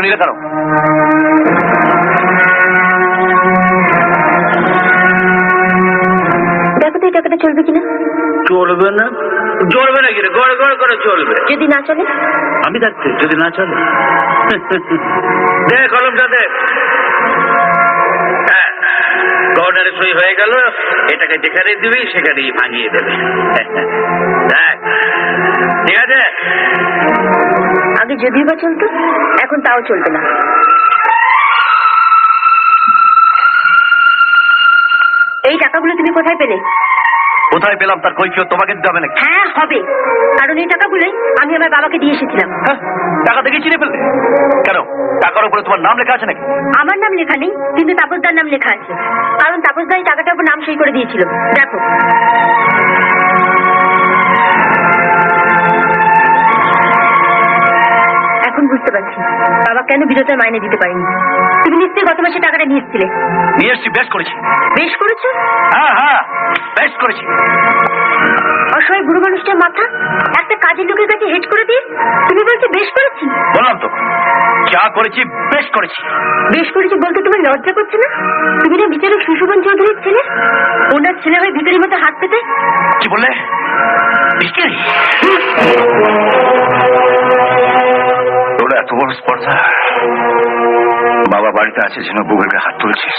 নিলে কেন দেখো তো এই টাকাটা চলবে কিনা? চলবে না। চলবে না কিরে গড় গড় করে চলবে। যদি না চলে? আমি থাকতে যদি না চলে। দে কলমটা দে হ্যাঁ, গভর্নরের সই হয়ে গেল। এটাকে যেখানে দিবি সেখানেই ভাঙিয়ে দেবে। দেখ, ঠিক আছে? আগে যদিও বা চলতো এখন তাও চলবে না। এই টাকাগুলো তুমি কোথায় পেলে? কোথায় পেলাম তার কৈফিয়ত তোমাকে দিতে হবে নাকি? হ্যাঁ হবে। কারণ এই টাকাগুলোই আমি আমার বাবাকে দিয়ে এসেছিলাম। হ্যাঁ, টাকা দেখে চিনে ফেললে কেন? টাকার উপরে তোমার নাম লেখা আছে নাকি? আমার নাম লেখা নেই কিন্তু তাপসদার নাম লেখা আছে। কারণ তাপসদা এই টাকাটার উপর নাম সই করে দিয়েছিল। দেখো। এখন বাবা কেন বিরতের মাইনে দিতে পারেনি? তুমি নিশ্চয়ই গত মাসে টাকাটা নিয়ে এসেছিলে। নিয়ে এসছি বেশ করেছি। বেশ করেছ? হ্যাঁ হ্যাঁ বেশ করেছি। অসহায় বুড়ো মানুষটার মাথা একটা কাজের লোকের কাছে হেট করে দিয়ে তুমি বলছো বেশ করেছি? বললাম তো যা করেছি বেশ করেছি। বেশ করেছি বলতে তোমার লজ্জা করছে না? তুমি না বিচারক সুশোভন চৌধুরীর ছেলে? ওনার ছেলে হয়ে ভিতরের মতো হাত পেতে স্পর্ধা। বাবা বাড়িতে আছে যেন গায়ে হাত তুলছিস।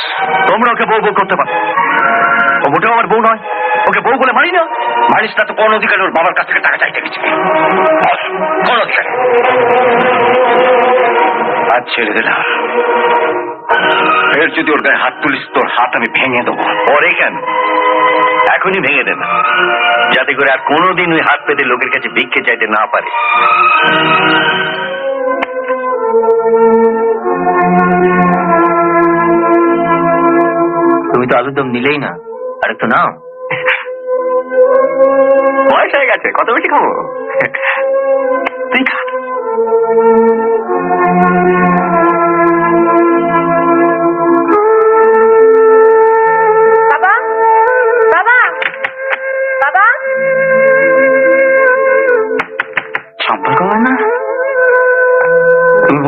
তোমরা ওকে বউ বউ করতে পারো। ও মোটেও আমার বউ নয়। ওকে বউ বলে মানি না। মানিস না তো কোন অধিকারে ওর বাবার কাছ থেকে টাকা চাইতে গেছে। কোন অধিকারে? আজ ছেড়ে দিলাম ফের যদি ওর গায়ে হাত তুলিস, তোর হাত আমি ভেঙে দেবো। পরে কেন? এখনই ভেঙে দেন যাতে করে আর কোনোদিন ওই হাত পেতে লোকের কাছে ভিক্ষে চাইতে না পারে। তুমি তো আলুর দম নিলেই না। আর একটু নাও। বয়স হয়ে গেছে, কত বেশি খাব? তুই খা।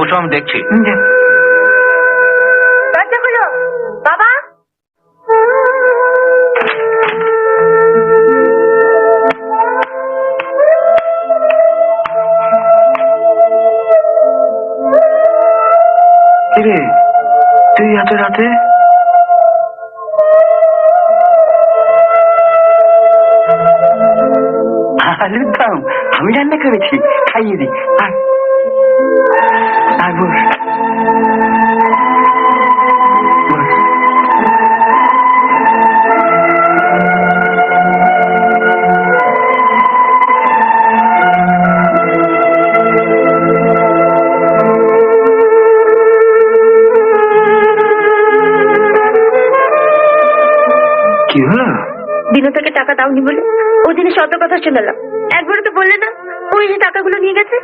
বসো আমি দেখছি। দরজা বাবা। কিরে তুই এত রাতে? আলুর দম আমি রান্না করেছি খাইয়ে দি। আর বস। কি হলো? বিনোদাকে টাকা দাওনি বলে? ও দিনে শত কথা শোনালাম। একবারও তো বললে না ওই যে টাকাগুলো নিয়ে গেছে?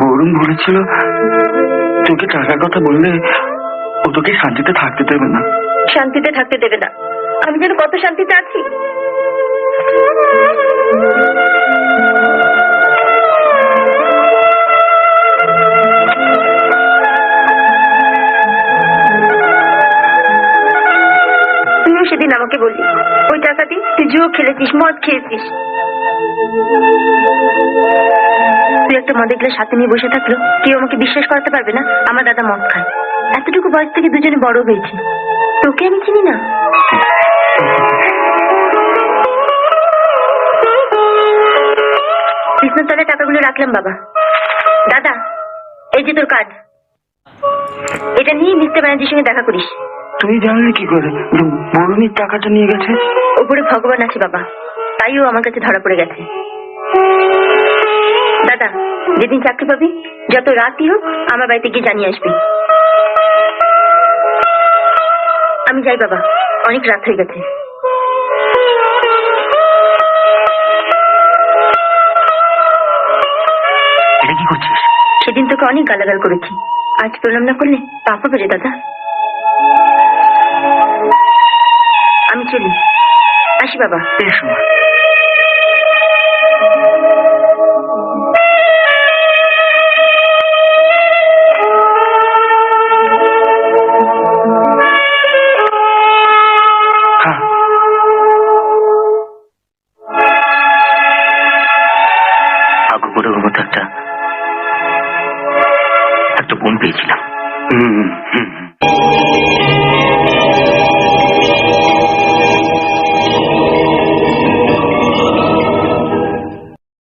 বরুণ বলেছিল, তোকে টাকার কথা বললে ও তোকে শান্তিতে থাকতে দেবে না। শান্তিতে থাকতে দেবে না। আমি যেন কত শান্তিতে আছি। তুইও সেদিন আমাকে বললি, ওই টাকা তুই জুয়ো খেলেছিস, মদ খেয়েছিস। গ্লাস হাতে নিয়ে বসে থাকল কেউ আমাকে বিশ্বাস করাতে পারবে না আমার দাদা মদ খায়। এতটুকু বয়স থেকে দুজনে বড় হয়েছি। তোকে আমি চিনি না? কৃষ্ণতলে টাকাগুলো রাখলাম বাবা। দাদা এই যে তোর কার্ড। এটা নিয়ে মিস্টার ব্যানার্জির সঙ্গে দেখা করিস। তুই জানলি কি করে? বরুণীর টাকাটা নিয়ে গেছে? ওপরে ভগবান আছে বাবা। তাই ও আমার কাছে ধরা পড়ে গেছে। দাদা যেদিন চাকরি পাবি যত রাতই হোক আমার বাড়িতে গিয়ে জানিয়ে আসবি। আমি যাই বাবা অনেক রাত হয়ে গেছে। এটা কি করছিস? সেদিন তোকে অনেক গালাগাল করেছি। আজ প্রণাম না করলে পাপ হবে রে দাদা। আমি চলি। আসি বাবা। এসো महत्वपूर्ण हम्म हम्म।, हम्म।